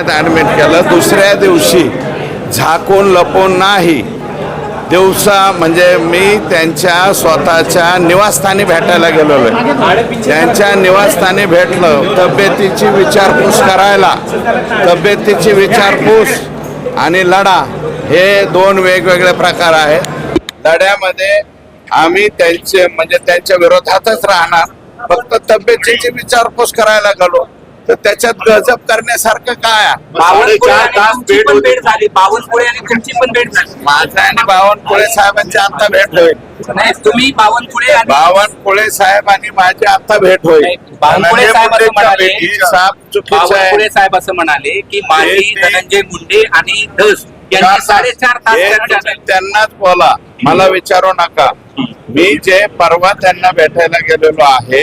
Admit केलं. दुसऱ्या दिवशी झाकून लपून नाही. दिवसा म्हणजे मी त्यांच्या स्वतःच्या निवासस्थानी भेटायला गेलेलो आहे. त्यांच्या निवासस्थानी भेटलं. तब्येतीची विचारपूस करायला. तब्येतीची विचारपूस आणि लढा हे दोन वेगवेगळे प्रकार आहेत. लढ्यामध्ये आम्ही त्यांचे म्हणजे त्यांच्या विरोधातच राहणार. फक्त तब्येतीची विचारपूस करायला गेलो. तर त्याच्यात गजब करण्यासारखं काय? बावनकुळे तास भेट. भेट झाली. बावनकुळे आणि तुमची पण भेट झाली. माझं आणि बावनकुळे साहेबांची आता भेट होईल. नाही तुम्ही बावनकुळे आणि बावनकुळे साहेब आणि माझी आता भेट होईल. नाही, बावनकुळे साहेब असं म्हणाले. साहेब असं म्हणाले की ते- धनंजय मुंडे आणि धस साडेचार तास त्यांनाच बोला. मला विचारू नका. मी जे परवा त्यांना भेटायला गेलेलो आहे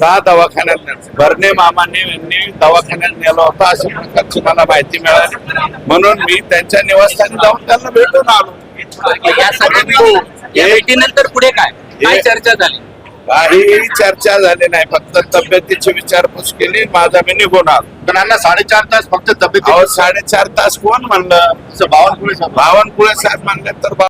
का दवाखान्यात नेलं. भरणे मामांनी यांनी दवाखान्यात नेलं होतं अशा प्रकारची मला माहिती मिळाली. म्हणून मी त्यांच्या निवासस्थानी जाऊन त्यांना भेटून आलो. भेटीनंतर पुढे काय? काय चर्चा झाली? काहीही चर्चा झाली नाही. फक्त तब्येतीची विचारपूस केली. माझा मी निघून आलो. त्यांना साडेचार तास फक्त तब्येत साडेचार तास कोण म्हणलं? बावनकुळे साहेब बावनकुळे साहेब म्हणले तर